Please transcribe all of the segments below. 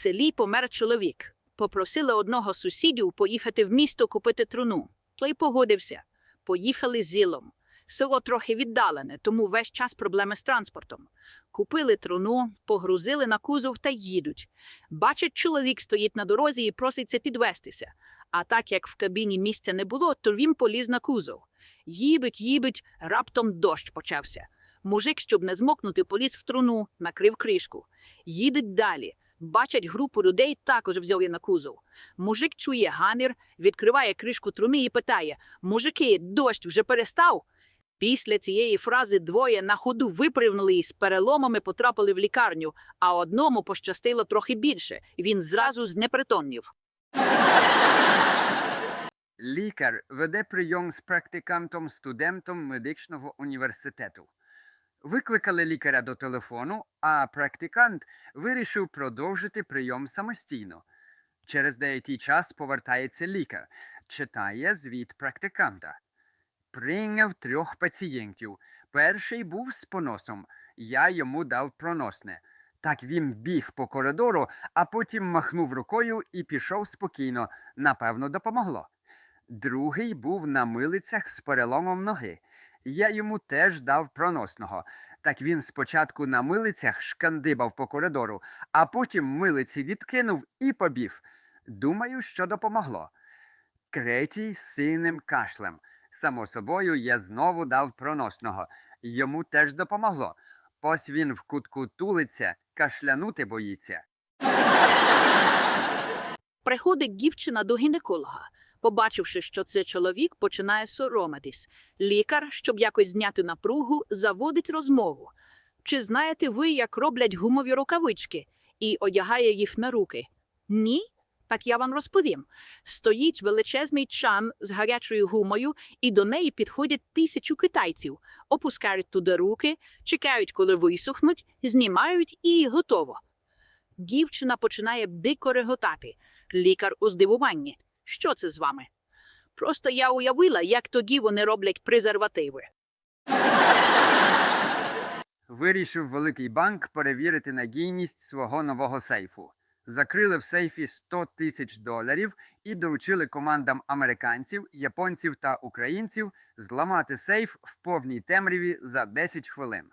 селі помер чоловік. Попросили одного з сусідів поїхати в місто купити труну. Той погодився. Поїхали з Ілом. Село трохи віддалене, тому весь час проблеми з транспортом. Купили труну, погрузили на кузов та їдуть. Бачать, чоловік стоїть на дорозі і проситься підвестися. А так як в кабіні місця не було, то він поліз на кузов. Їбить, їбить, раптом дощ почався. Мужик, щоб не змокнути, поліз в труну, накрив кришку. Їдуть далі. Бачать групу людей, також взяли на кузов. Мужик чує гамір, відкриває кришку труни і питає: Мужики, дощ вже перестав? Після цієї фрази двоє на ходу випригнули і з переломами потрапили в лікарню, а одному пощастило трохи більше. Він зразу знепритомнів. Лікар веде прийом з практикантом студентом медичного університету. Викликали лікаря до телефону, а практикант вирішив продовжити прийом самостійно. Через деякий час повертається лікар, читає звіт практиканта. Прийняв трьох пацієнтів. Перший був з поносом. Я йому дав проносне. Так він біг по коридору, а потім махнув рукою і пішов спокійно. Напевно, допомогло. Другий був на милицях з переломом ноги. Я йому теж дав проносного. Так він спочатку на милицях шкандибав по коридору, а потім милиці відкинув і побіг. Думаю, що допомогло. Третій з сильним кашлем. Само собою, я знову дав проносного. Йому теж допомогло. Ось він в кутку тулиться, кашлянути боїться. Приходить дівчина до гінеколога. Побачивши, що це чоловік, починає соромитись. Лікар, щоб якось зняти напругу, заводить розмову. Чи знаєте ви, як роблять гумові рукавички і одягає їх на руки? Ні? Так я вам розповім. Стоїть величезний чан з гарячою гумою, і до неї підходять тисячу китайців, опускають туди руки, чекають, коли висохнуть, знімають і готово. Дівчина починає дико реготати. Лікар у здивуванні. Що це з вами? Просто я уявила, як тоді вони роблять презервативи. Вирішив великий банк перевірити надійність свого нового сейфу. Закрили в сейфі 100 тисяч доларів і доручили командам американців, японців та українців зламати сейф в повній темряві за 10 хвилин.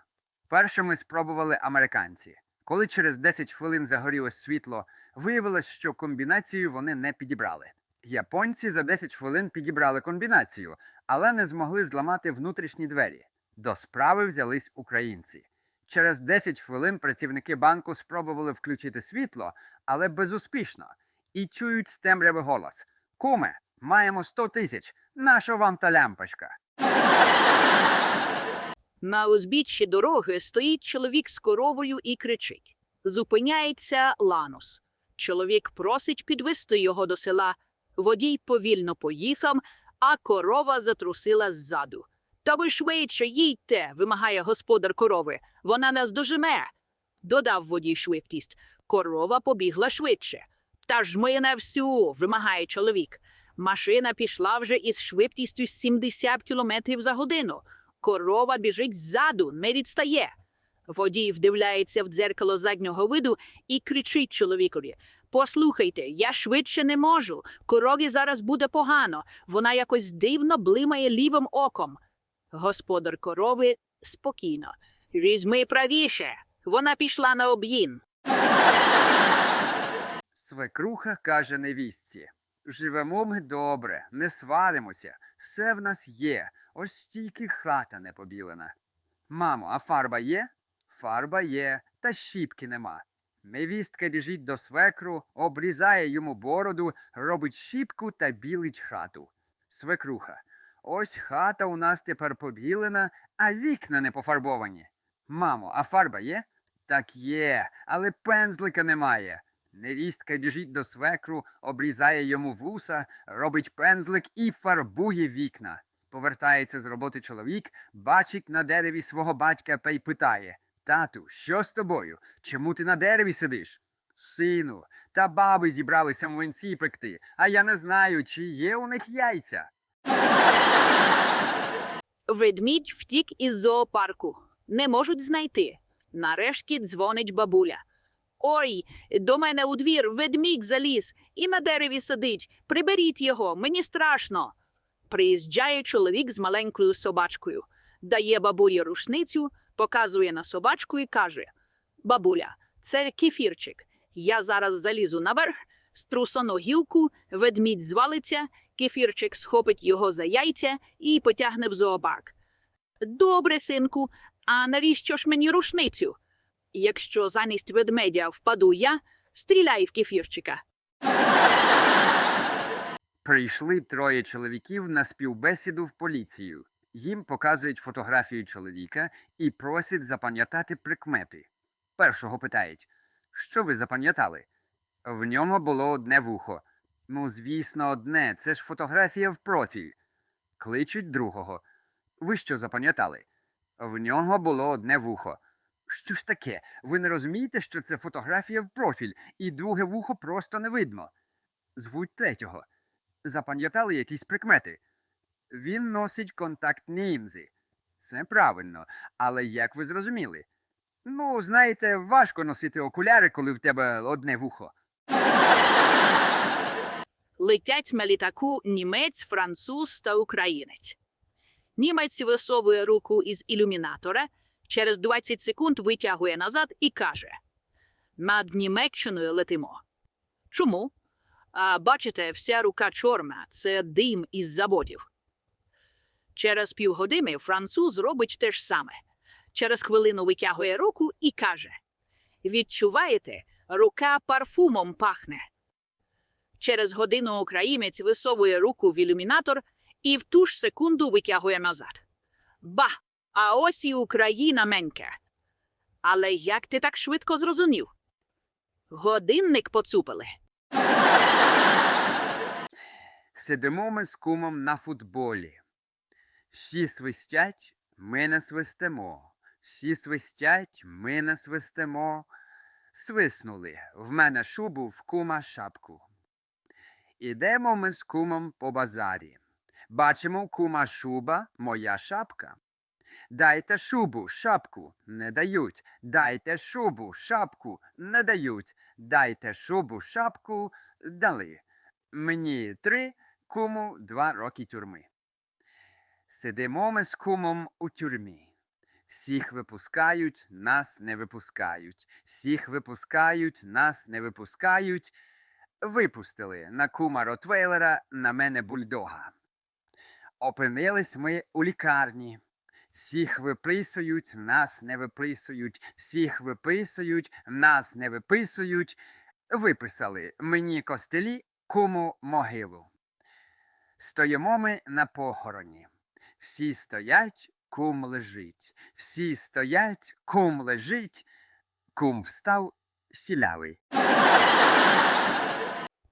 Першими спробували американці. Коли через 10 хвилин загорілось світло, виявилось, що комбінацію вони не підібрали. Японці за 10 хвилин підібрали комбінацію, але не змогли зламати внутрішні двері. До справи взялись українці. Через 10 хвилин працівники банку спробували включити світло, але безуспішно. І чують з голос: Куме, маємо 100 тисяч. Наша вам та лямпочка? На узбіччі дороги стоїть чоловік з коровою і кричить. Зупиняється Ланус. Чоловік просить підвести його до села. Водій повільно поїхав, а корова затрусила ззаду. Та ви швидше їдьте, вимагає господар корови. Вона нас дожиме. Додав водій швидкість. Корова побігла швидше. Та ж ми на всю, вимагає чоловік. Машина пішла вже із швидкістю 70 км за годину. Корова біжить ззаду, не відстає. Водій вдивляється в дзеркало заднього виду і кричить чоловікові. Послухайте, я швидше не можу. Корові зараз буде погано. Вона якось дивно блимає лівим оком. Господар корови спокійно. Візьми правіше. Вона пішла на об'їн. Свекруха каже невістці: Живемо ми добре, не сваримося, все в нас є, ось тільки хата не побілена. Мамо, а фарба є? Фарба є, та щіпки нема. Невістка біжить до свекру, обрізає йому бороду, робить щіпку та білить хату. Свекруха. Ось хата у нас тепер побілена, а вікна не пофарбовані. Мамо, а фарба є? Так є, але пензлика немає. Невістка біжить до свекру, обрізає йому вуса, робить пензлик і фарбує вікна. Повертається з роботи чоловік, бачить на дереві свого батька та й питає Тату, що з тобою? Чому ти на дереві сидиш? Сину, та баби зібралися млинці пекти, а я не знаю, чи є у них яйця. Ведмідь втік із зоопарку. Не можуть знайти. Нарешті дзвонить бабуля. Ой, до мене у двір ведмідь заліз і на дереві сидить. Приберіть його, мені страшно. Приїжджає чоловік з маленькою собачкою, дає бабулі рушницю, показує на собачку і каже: Бабуля, це кефірчик. Я зараз залізу наверх, струсону гілку, ведмідь звалиться, кефірчик схопить його за яйця і потягне в зоопарк. Добре, синку, а навіщо ж мені рушницю? Якщо замість ведмедя впаду я, стріляй в кефірчика. Прийшли троє чоловіків на співбесіду в поліцію. Їм показують фотографію чоловіка і просять запам'ятати прикмети. Першого питають, що ви запам'ятали? В нього було одне вухо. Ну, звісно, одне, це ж фотографія в профіль. Кличуть другого. Ви що запам'ятали? В нього було одне вухо. Що ж таке? Ви не розумієте, що це фотографія в профіль, і друге вухо просто не видно. Звуть третього. Запам'ятали якісь прикмети. Він носить контактні лінзи. Це правильно, але як ви зрозуміли? Ну, знаєте, важко носити окуляри, коли в тебе одне вухо. Летять на літаку німець, француз та українець. Німець висовує руку із ілюмінатора, через 20 секунд витягує назад і каже: Над Німеччиною летимо. Чому? А бачите, вся рука чорна, це дим із заводів. Через півгодини француз робить те ж саме. Через хвилину витягує руку і каже: Відчуваєте, рука парфумом пахне. Через годину українець висовує руку в ілюмінатор і в ту ж секунду витягує назад. Ба, а ось і Україна менька. Але як ти так швидко зрозумів? Годинник поцупили. Сидимо ми з кумом на футболі. Всі свистять, ми не свистимо. Всі свистять, ми не свистимо. Свиснули в мене шубу, в кума шапку. Ідемо ми з кумом по базарі. Бачимо кума шуба, моя шапка. Дайте шубу, шапку не дають. Дайте шубу, шапку не дають. Дайте шубу, шапку дали. Мені три, куму два роки тюрми. Сидимо ми з кумом у тюрмі. Всіх випускають, нас не випускають. Всіх випускають, нас не випускають. Випустили на кума Ротвейлера, на мене бульдога. Опинились ми у лікарні. Всіх виписують, нас не виписують. Всіх виписують, нас не виписують. Виписали мені костелі, куму могилу. Стоїмо ми на похороні. Всі стоять, кум лежить. Всі стоять, кум лежить. Кум встав, сілявий.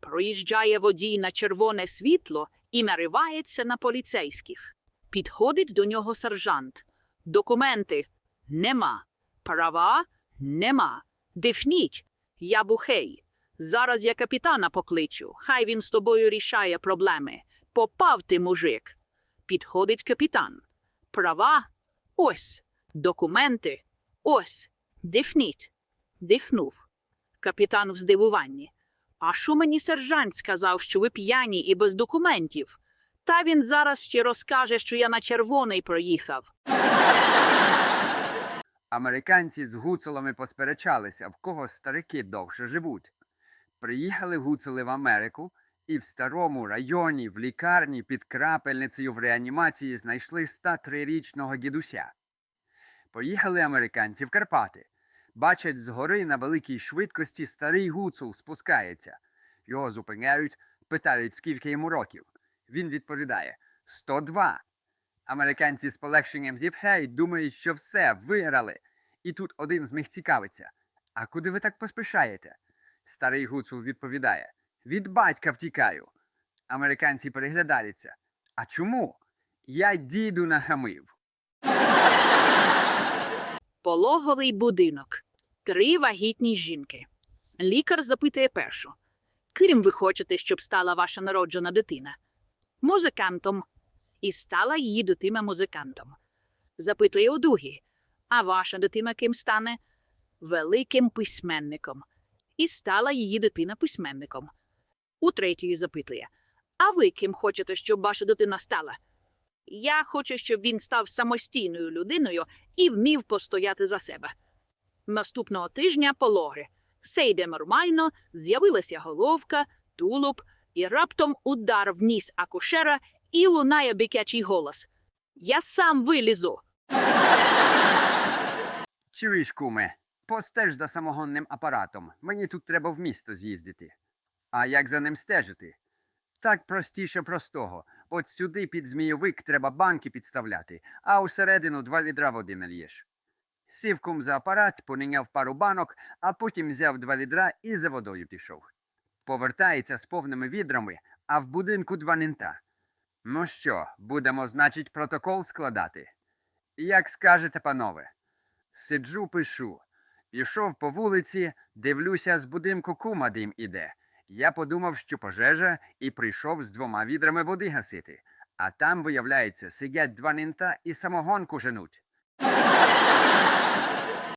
Проїжджає водій на червоне світло і наривається на поліцейських. Підходить до нього сержант. Документи нема. Права нема. Дифніть. Я бухей. Зараз я капітана покличу. Хай він з тобою рішає проблеми. Попав ти, мужик. Підходить капітан. Права ось. Документи ось. Дифніть. Дихнув. Капітан в здивуванні. А що мені сержант сказав, що ви п'яні і без документів? Та він зараз ще розкаже, що я на червоний проїхав. Американці з гуцулами посперечалися, в кого старики довше живуть. Приїхали гуцули в Америку і в старому районі, в лікарні під крапельницею в реанімації знайшли 103-річного дідуся. Поїхали американці в Карпати. Бачать згори на великій швидкості старий гуцул спускається. Його зупиняють, питають, скільки йому років. Він відповідає 102. Американці з полегшенням зітхають, думають, що все, виграли. І тут один з них цікавиться. А куди ви так поспішаєте? Старий гуцул відповідає: Від батька втікаю. Американці переглядаються. А чому? Я діду нахамив. Пологовий будинок. Три вагітні жінки. Лікар запитує першу. Ким ви хочете, щоб стала ваша народжена дитина? Музикантом. І стала її дитина музикантом. Запитує у другій. А ваша дитина ким стане? Великим письменником. і стала її дитина письменником. У третьої запитує: А ви ким хочете, щоб ваша дитина стала? Я хочу, щоб він став самостійною людиною і вмів постояти за себе. Наступного тижня пологи. Все йде нормально, з'явилася головка, тулуб, і раптом удар в ніс акушера і лунає бикячий голос. Я сам вилізу. Чуєш, куме, постеж за самогонним апаратом. Мені тут треба в місто з'їздити. А як за ним стежити? Так простіше простого. От сюди під змійовик треба банки підставляти, а усередину два відра води нальєш. Сів кум за апарат, понайняв пару банок, а потім взяв два відра і за водою пішов. Повертається з повними відрами, а в будинку два нинта. Ну що, будемо, значить, протокол складати? Як скажете, панове? Сиджу, пишу. Ішов по вулиці, дивлюся, з будинку кума дим іде. Я подумав, що пожежа, і прийшов з двома відрами води гасити. А там, виявляється, сидять два нинта і самогонку женуть.